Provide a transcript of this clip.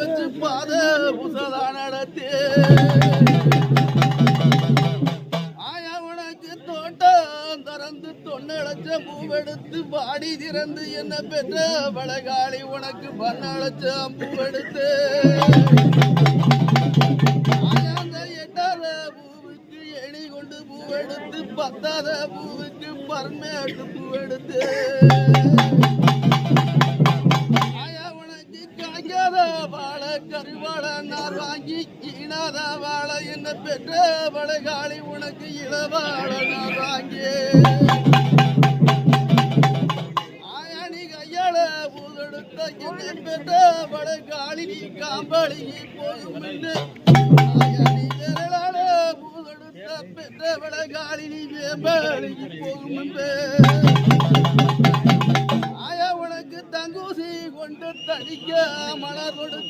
வச்சு பாத புசதா நடத்தி. ஆயா உனக்கு தோட்டம் திறந்து தொன்னழைச்ச பூவெடுத்து பாடி திறந்து என்ன பெற்ற பழகாளி உனக்கு பண்ணழைச்ச பூவெடுத்து. பூவெடுத்து பத்தாத பூவுக்கு பர்மேட்டு பூவெடுத்து. வாழை கருவாழ நார் வாங்கி ஈனாத வாழை. என்ன பெற்ற பழகாளி உனக்கு இளவாழ நார் வாங்கி ஆயா கையாள பூதெடுத்த என்ன பெற்ற பழகாளி நீ காம்பளி பெற்ற நீ போகும் என்று. ஆயா கொண்டு தடிக்க மலர் கொடுத்து